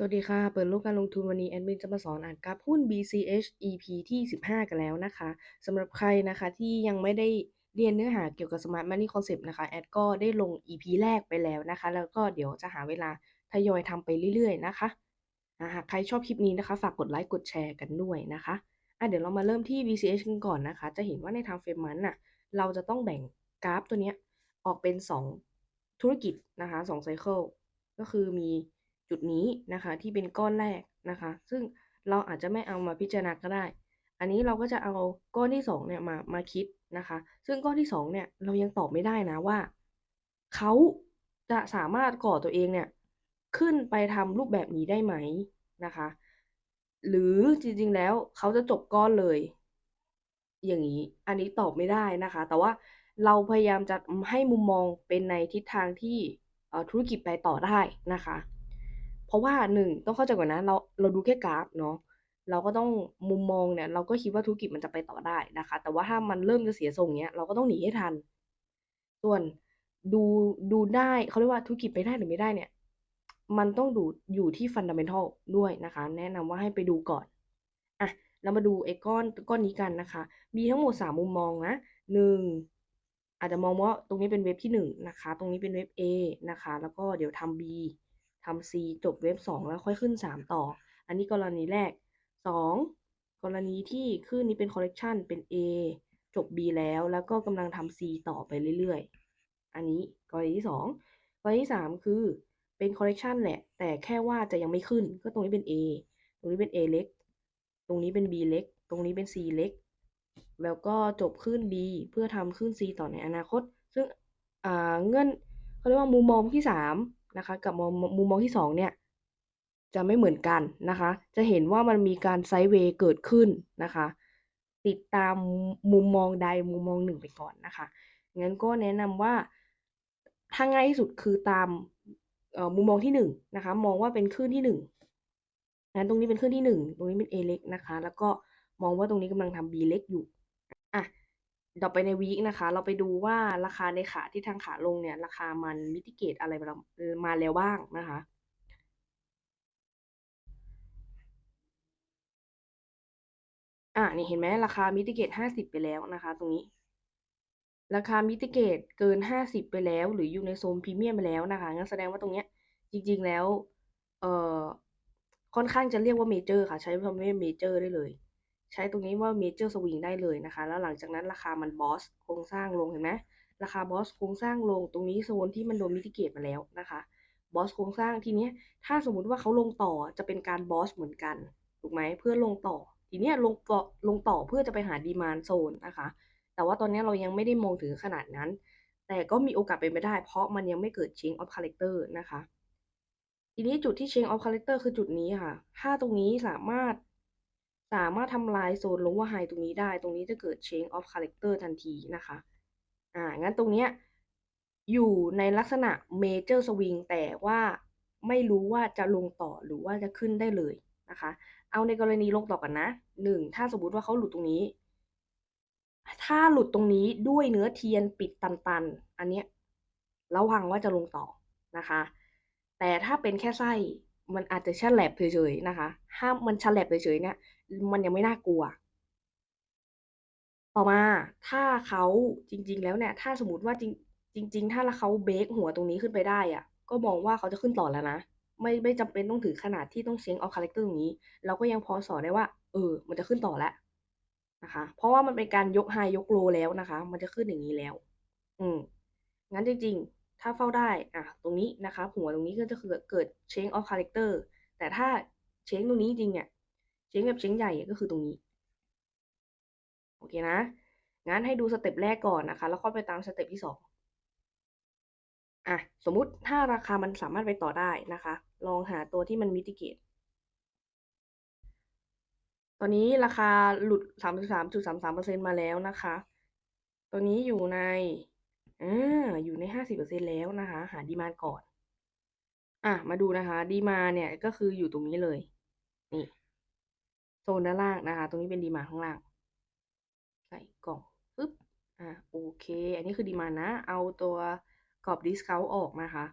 สวัสดีค่ะ เปิดโลกการลงทุนวันนี้แอดมินจะมาสอนอ่านกราฟหุ้น BCH EP ที่ 15 กันแล้วนะคะสำหรับใครนะคะที่ยังไม่ได้เรียนเนื้อหาเกี่ยวกับ Smart Money Concept นะคะ แอดก็ได้ลง EP แรกไปแล้วนะคะ แล้วก็เดี๋ยวจะหาเวลาทยอยทำไปเรื่อยๆนะคะหากใครชอบคลิปนี้นะคะ ฝากกดไลค์กดแชร์กันด้วยนะคะอะเดี๋ยวเรามาเริ่มที่ BCH กันก่อนนะคะ จะเห็นว่าในทางเฟรมมันน่ะเราจะต้องแบ่งกราฟตัวเนี้ยออกเป็น 2 ธุรกิจนะคะ2ไซเคิลก็คือมี จุดนี้นะคะที่เป็นก้อนแรกนะคะ ซึ่งเราอาจจะไม่เอามาพิจารณาก็ได้ อันนี้เราก็จะเอาก้อนที่2เนี่ยมามาคิดนะคะ ซึ่งก้อนที่2เนี่ยเรายังตอบไม่ได้นะว่าเขาจะสามารถก่อตัวเองเนี่ยขึ้นไปทำรูปแบบนี้ได้ไหมนะคะ หรือจริงๆแล้วเขาจะจบก้อนเลย อย่างนี้อันนี้ตอบไม่ได้นะคะ แต่ว่าเราพยายามจะให้มุมมองเป็นในทิศทางที่ธุรกิจไปต่อได้นะคะ เพราะว่าหนึ่งต้องเข้าใจก่อนนะ เราเราดูแค่กราฟเนาะเราก็ต้องมุมมองเนี่ย เราก็คิดว่าธุรกิจมันจะไปต่อได้นะคะ แต่ว่าถ้ามันเริ่มจะเสียทรงเนี้ยเราก็ต้องหนีให้ทัน ส่วนดูดูได้เขาเรียกว่าธุรกิจไปได้หรือไม่ได้เนี่ย มันต้องดูอยู่ที่ฟันดัมเบลทัลด้วยนะคะ แนะนำว่าให้ไปดูก่อนอะเรามาดูไอ้ก้อนก้อนนี้กันนะคะ มีทั้งหมด 3 มุมมองนะหนึ่งอาจจะมองว่าตรงนี้เป็นเว็บที่1นะคะ ตรงนี้เป็นเว็บ A นะคะ แล้วก็เดี๋ยวทำ B ทำ C จบเว็บ 2 แล้วค่อยขึ้น 3 ต่อ อันนี้กรณีแรก 2 กรณีที่ขึ้นนี้เป็นคอลเลกชันเป็น A จบ B แล้วแล้วก็กำลังทำ C ต่อไปเรื่อยๆ อันนี้กรณีที่ 2 กรณีที่ 3 คือเป็นคอลเลกชันแหละ แต่แค่ว่าจะยังไม่ขึ้น ก็ตรงนี้เป็น A ตรงนี้เป็น A เล็ก ตรงนี้เป็น B เล็ก ตรงนี้เป็น C เล็ก แล้วก็จบขึ้น B เพื่อทำขึ้น C ต่อในอนาคต ซึ่งเงื่อนเขาเรียกว่ามุมมองที่ 3 นะคะ กับมุมมองที่2เนี่ยจะไม่เหมือนกันนะคะ จะเห็นว่ามันมีการไซด์เวย์เกิดขึ้นนะคะ ติดตามมุมมองใดมุมมองหนึ่งไปก่อนนะคะ งั้นก็แนะนำว่าถ้าง่ายที่สุดคือตามมุมมองที่1นนะคะ มองว่าเป็นคลื่นที่1งั้นตรงนี้เป็นคลื่นที่ 1 ตรงนี้เป็น A เล็กนะคะ แล้วก็มองว่าตรงนี้กำลังทำ B เล็กอยู่ อะ ต่อไปในวีคนะคะ เราไปดูว่าราคาในขาที่ทางขาลงเนี่ย ราคามันมิติเกตอะไรมาแล้วบ้างนะคะ อะนี่เห็นไหมราคามิติเกตห้าสิบไปแล้วนะคะ ตรงนี้ ราคามิติเกตเกินห้าสิบไปแล้ว หรืออยู่ในโซนพรีเมียมไปแล้วนะคะงั้นแสดงว่าตรงเนี้ย จริง ๆแล้ว เอ่อค่อนข้างจะเรียกว่าเมเจอร์ค่ะ ใช้คำว่าเมเจอร์ได้เลย ใช้ตรงนี้ว่าเมเจอร์สวิงได้เลยนะคะ แล้วหลังจากนั้นราคามันบอสโครงสร้างลงเห็นไหมราคาบอสโครงสร้างลงตรงนี้โซนที่มันโดนมิติเกตมาแล้วนะคะบอสโครงสร้างทีนี้ถ้าสมมุติว่าเขาลงต่อจะเป็นการบอสเหมือนกันถูกไหมเพื่อลงต่อ ทีนี้ลงต่อลงต่อเพื่อจะไปหาดีมานโซนนะคะ แต่ว่าตอนนี้เรายังไม่ได้มองถึงขนาดนั้น แต่ก็มีโอกาสเป็นไปได้ เพราะมันยังไม่เกิด change of character นะคะ ทีนี้จุดที่ change of character คือจุดนี้ค่ะ ถ้าตรงนี้สามารถ สามารถทำลายโซนลงว่าไฮตรงนี้ได้ ตรงนี้จะเกิด change of character ทันทีนะคะ อ่า งั้นตรงเนี้ยอยู่ในลักษณะ major swing แต่ว่าไม่รู้ว่าจะลงต่อหรือว่าจะขึ้นได้เลยนะคะ เอาในกรณีลงต่อกันนะหนึ่งถ้าสมมติว่าเขาหลุดตรงนี้ ถ้าหลุดตรงนี้ด้วยเนื้อเทียนปิดตันๆ อันเนี้ยระวังว่าจะลงต่อนะคะ แต่ถ้าเป็นแค่ไส้มันอาจจะแฉลบเฉยๆนะคะถ้ามันแฉลบเฉยๆเนี่ย มันยังไม่น่ากลัว ต่อมาถ้าเขาจริง ๆ แล้วเนี่ย ถ้าสมมติว่าจริงจริง ๆ ถ้าเขาเบรกหัวตรงนี้ขึ้นไปได้อะก็มองว่าเขาจะขึ้นต่อแล้วนะไม่ไม่จำเป็นต้องถือขนาดที่ต้องเชงเอาคาแรคเตอร์ตรงนี้ เราก็ยังพอสอนได้ว่า เออ มันจะขึ้นต่อแล้วนะคะ เพราะว่ามันเป็นการยกไฮยกโลแล้วนะคะ มันจะขึ้นอย่างนี้แล้ว อืมงั้นจริง ๆ ถ้าเฝ้าได้อะตรงนี้นะคะ หัวตรงนี้ก็จะเกิดเกิด change of character แต่ถ้าเช้งตรงนี้จริงเนี่ย เช้งแบบเช้งใหญ่ก็คือตรงนี้ โอเคนะ งั้นให้ดูสเต็ปแรกก่อนนะคะ แล้วค่อยไปตามสเต็ปที่สองอะ สมมุติถ้าราคามันสามารถไปต่อได้นะคะ ลองหาตัวที่มันมิติเกตตอนนี้ราคาหลุด 33.33%มาแล้วนะคะตัวนี้อยู่ในอ่าอยู่ใน 50%แล้วนะคะ หาดีมานก่อน อะ มาดูนะคะ ดีมาเนี่ยก็คืออยู่ตรงนี้เลย นี่ ซนด้านล่างนะคะ ตรงนี้เป็นดีมาข้างล่าง ใส่กล่องปึ๊บ อะโอเค อันนี้คือดีมานะ เอาตัวกรอบดิสคาวออกนะคะ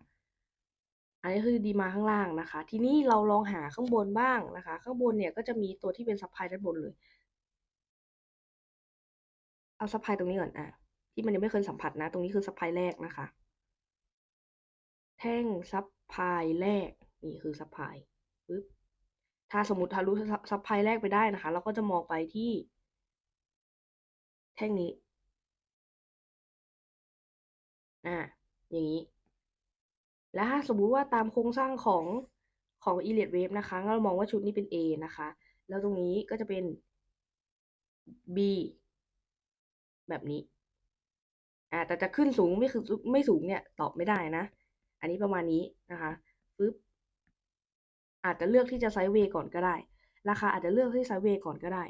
อันนี้คือดีมาข้างล่างนะคะ ทีนี้เราลองหาข้างบนบ้างนะคะ ข้างบนเนี่ยก็จะมีตัวที่เป็นซับไพด้านบนเลย เอาซับไพตรงนี้ก่อนอะ ที่มันยังไม่เคยสัมผัสนะ ตรงนี้คือซับไพแรกนะคะ แท่งซับไพแรก นี่คือซับไพปึ๊บ ถ้าสมมติทะลุซับไพ่แรกไปได้นะคะ เราก็จะมองไปที่ แท่งนี้ อ่า อย่างนี้ แล้วถ้าสมมุติว่าตามโครงสร้างของของ e l i o t Wave นะคะ เรามองว่าชุดนี้เป็น A นะคะ แล้วตรงนี้ก็จะเป็น B แบบนี้ อ่า แต่จะขึ้นสูงไม่คือไม่สูงเนี่ย ตอบไม่ได้นะ อันนี้ประมาณนี้นะคะปึ๊บ อาจจะเลือกที่จะไซด์เวย์ก่อนก็ได้ ราคาอาจจะเลือกที่ไซด์เวย์ก่อนก็ได้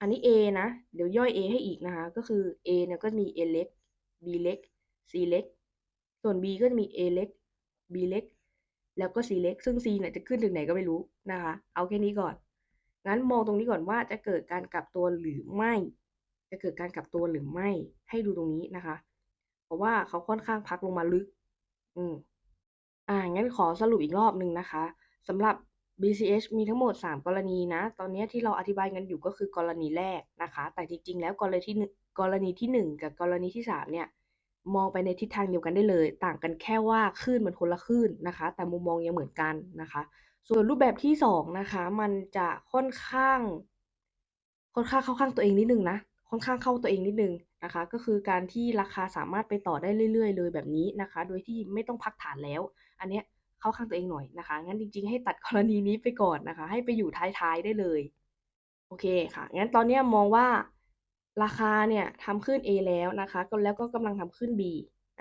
อันนี้ A นะ เดี๋ยวย่อย A ให้อีกนะคะ ก็คือ A เนี่ยก็มี A เล็ก B เล็ก C เล็ก ส่วน B ก็จะมี A เล็ก B เล็ก แล้วก็ C เล็ก ซึ่ง C เนี่ยจะขึ้นถึงไหนก็ไม่รู้นะคะ เอาแค่นี้ก่อน งั้นมองตรงนี้ก่อนว่าจะเกิดการกลับตัวหรือไม่ จะเกิดการกลับตัวหรือไม่ ให้ดูตรงนี้นะคะ เพราะว่าเขาค่อนข้างพักลงมาลึก อืมอ่า งั้นขอสรุปอีกรอบหนึ่งนะคะ สำหรับ BCH มีทั้งหมด 3 กรณีนะ ตอนนี้ที่เราอธิบายกันอยู่ก็คือกรณีแรกนะคะ แต่จริง ๆ แล้วกรณีที่กรณีที่ 1 กับกรณีที่ 3 เนี่ย มองไปในทิศทางเดียวกันได้เลย ต่างกันแค่ว่าคลื่นมันคนละคลื่นนะคะ แต่มุมมองยังเหมือนกันนะคะ ส่วนรูปแบบที่ 2 นะคะ มันจะค่อนข้าง ค่อนข้างเข้าข้างตัวเองนิดนึงนะ ค่อนข้างเข้าตัวเองนิดนึงนะคะ ก็คือการที่ราคาสามารถไปต่อได้เรื่อย ๆ เลยแบบนี้นะคะ โดยที่ไม่ต้องพักฐานแล้ว อันเนี้ย เข้าข้างตัวเองหน่อยนะคะ งั้นจริง ๆ ให้ตัดกรณีนี้ไปก่อนนะคะ ให้ไปอยู่ท้ายๆได้เลย โอเคค่ะ งั้นตอนนี้มองว่าราคาเนี่ยทำขึ้น A แล้วนะคะก็แล้วก็กำลังทำขึ้น B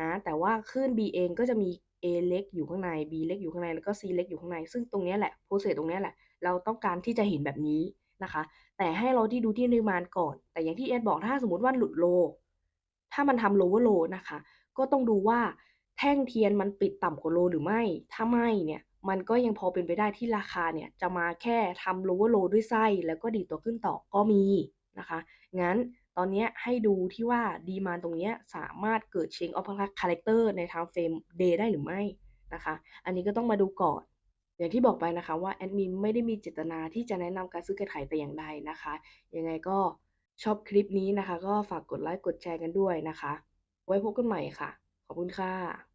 นะ แต่ว่าขึ้น B เองก็จะมี A เล็กอยู่ข้างใน B เล็กอยู่ข้างใน แล้วก็ C เล็กอยู่ข้างใน ซึ่งตรงนี้แหละ process ตรงนี้แหละ เราต้องการที่จะเห็นแบบนี้นะคะ แต่ให้เราที่ดูที่นิมานก่อน แต่อย่างที่แอดบอก ถ้าสมมติว่าหลุดโล ถ้ามันทำ lower low นะคะ ก็ต้องดูว่า แท่งเทียนมันปิดต่ำกว่าโลหรือไม่ ถ้าไม่เนี่ยมันก็ยังพอเป็นไปได้ที่ราคาเนี่ยจะมาแค่ทำ lower low ด้วยไส้แล้วก็ดีตัวขึ้นต่อก็มีนะคะ งั้นตอนนี้ให้ดูที่ว่าดีมานตรงนี้สามารถเกิด change of character ใน time frame day ได้หรือไม่นะคะ อันนี้ก็ต้องมาดูก่อนอย่างที่บอกไปนะคะว่าแอดมินไม่ได้มีเจตนาที่จะแนะนำการซื้อการขายแต่อย่างใดนะคะ ยังไงก็ชอบคลิปนี้นะคะ ก็ฝากกดไลค์กดแชร์กันด้วยนะคะ ไว้พบกันใหม่ค่ะ ขอบคุณค่ะ